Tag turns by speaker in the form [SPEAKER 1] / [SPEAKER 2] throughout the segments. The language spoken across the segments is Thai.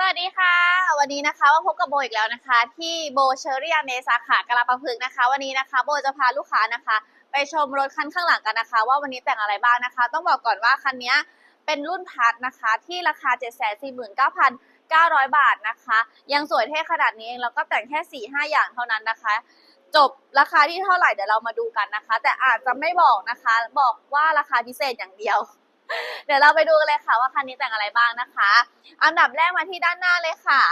[SPEAKER 1] สวัสดีค่ะ วันนี้นะคะมาพบกับโบอีกแล้วนะคะ ที่โบเชอรี่อเมสาขากะลาปะพึกษ์นะคะ วันนี้นะคะโบจะพาลูกค้านะคะ ไปชมรถคันข้างหลังกันนะคะ ว่าวันนี้แต่งอะไรบ้างนะคะ ต้องบอกก่อนว่าคันนี้เป็นรุ่นพัทนะคะที่ราคา 7 4 9 9 0 0 บาทนะคะ ยังสวยเท่ขนาดนี้เองแล้วก็แต่งแค่ 4 5 อย่างเท่านั้นนะคะ จบราคาที่เท่าไหร่เดี๋ยวเรามาดูกันนะคะ แต่อาจจะไม่บอกนะคะ บอกว่าราคาพิเศษอย่างเดียว เดี๋ยวเราไปดูกันเลยค่ะว่าคันนี้แต่งอะไรบ้างนะคะ อันดับแรกมาที่ด้านหน้าเลยค่ะ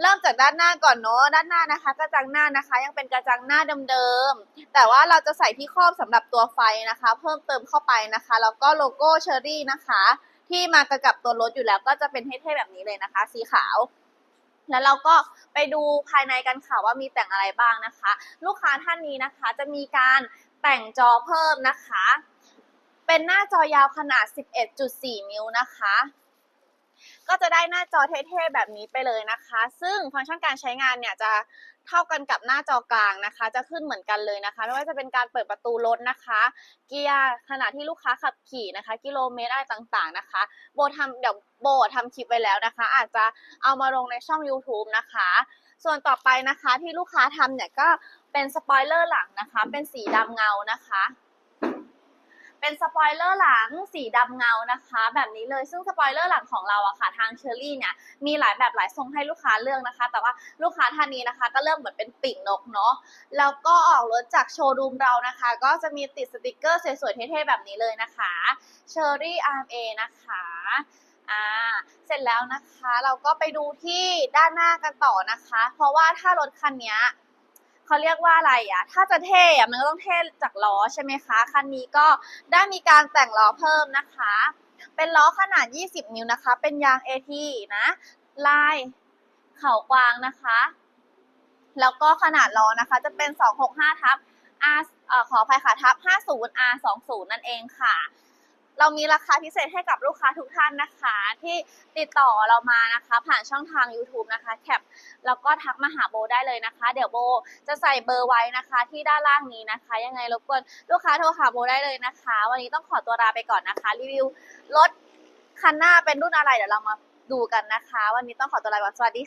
[SPEAKER 1] เริ่มจากด้านหน้าก่อนเนาะด้านหน้านะคะ กระจังหน้านะคะ ยังเป็นกระจังหน้าเดิมๆแต่ว่าเราจะใส่ที่ครอบสำหรับตัวไฟนะคะ เพิ่มเติมเข้าไปนะคะแล้วก็โลโก้เชอรี่นะคะ ที่มากระกับตัวรถอยู่แล้วก็จะเป็นเท่ๆแบบนี้เลยนะคะ สีขาวแล้วเราก็ไปดูภายในกันค่ะว่ามีแต่งอะไรบ้างนะคะ ลูกค้าท่านนี้นะคะจะมีการแต่งจอเพิ่มนะคะ เป็นหน้าจอยาวขนาด 11.4 นิ้วนะคะ ก็จะได้หน้าจอเท่ๆแบบนี้ไปเลยนะคะ ซึ่งฟังก์ชันการใช้งานเนี่ยจะเท่ากันกับหน้าจอกลางนะคะ จะขึ้นเหมือนกันเลยนะคะ ไม่ว่าจะเป็นการเปิดประตูรถนะคะ เกียร์ขณะที่ลูกค้าขับขี่นะคะ กิโลเมตรอะไรต่างๆนะคะ โบทำเดี๋ยวโบทำคลิปไว้แล้วนะคะ อาจจะเอามาลงในช่อง YouTube นะคะ ส่วนต่อไปนะคะที่ลูกค้าทำเนี่ยก็เป็นสปอยเลอร์หลังนะคะ เป็นสีดำเงานะคะ เป็นสปอยเลอร์หลังสีดำเงานะคะ แบบนี้เลยซึ่งสปอยเลอร์หลังของเราอะค่ะทางเชอรี่เนี่ยมีหลายแบบหลายทรงให้ลูกค้าเลือกนะคะ แต่ว่าลูกค้าท่านนี้นะคะ ก็เริ่มเหมือนเป็นปีกนกเนาะแล้วก็ออกรถจากโชว์รูมเรานะคะ ก็จะมีติดสติกเกอร์สวยๆเท่ๆแบบนี้เลยนะคะเชอรี่ RMA นะคะอ่าเสร็จแล้วนะคะ เราก็ไปดูที่ด้านหน้ากันต่อนะคะ เพราะว่าถ้ารถคันนี้ เขาเรียกว่าอะไรอะถ้าจะเท่อะมันก็ต้องเท่จากล้อใช่ไหมคะ คันนี้ก็ได้มีการแต่งล้อเพิ่มนะคะ เป็นล้อขนาด 20 นิ้วนะคะ เป็นยาง AT นะ ลายเข่ากวางนะคะ แล้วก็ขนาดล้อนะคะ จะเป็น 265ทับ R ขออภัยค่ะทับ 50 R 20นั่นเองค่ะ เรามีราคาพิเศษให้กับลูกค้าทุกท่านนะคะ ที่ติดต่อเรามานะคะ ผ่านช่องทาง YouTube นะคะแคปแล้วก็ทักมาหาโบได้เลยนะคะ เดี๋ยวโบจะใส่เบอร์ไว้นะคะ ที่ด้านล่างนี้นะคะ ยังไงรบกวนลูกค้าโทรหาโบได้เลยนะคะ วันนี้ต้องขอตัวลาไปก่อนนะคะ รีวิวรถคันหน้าเป็นรุ่นอะไรเดี๋ยวเรามาดูกันนะคะ วันนี้ต้องขอตัวลาไปก่อนสวัสดีค่ะ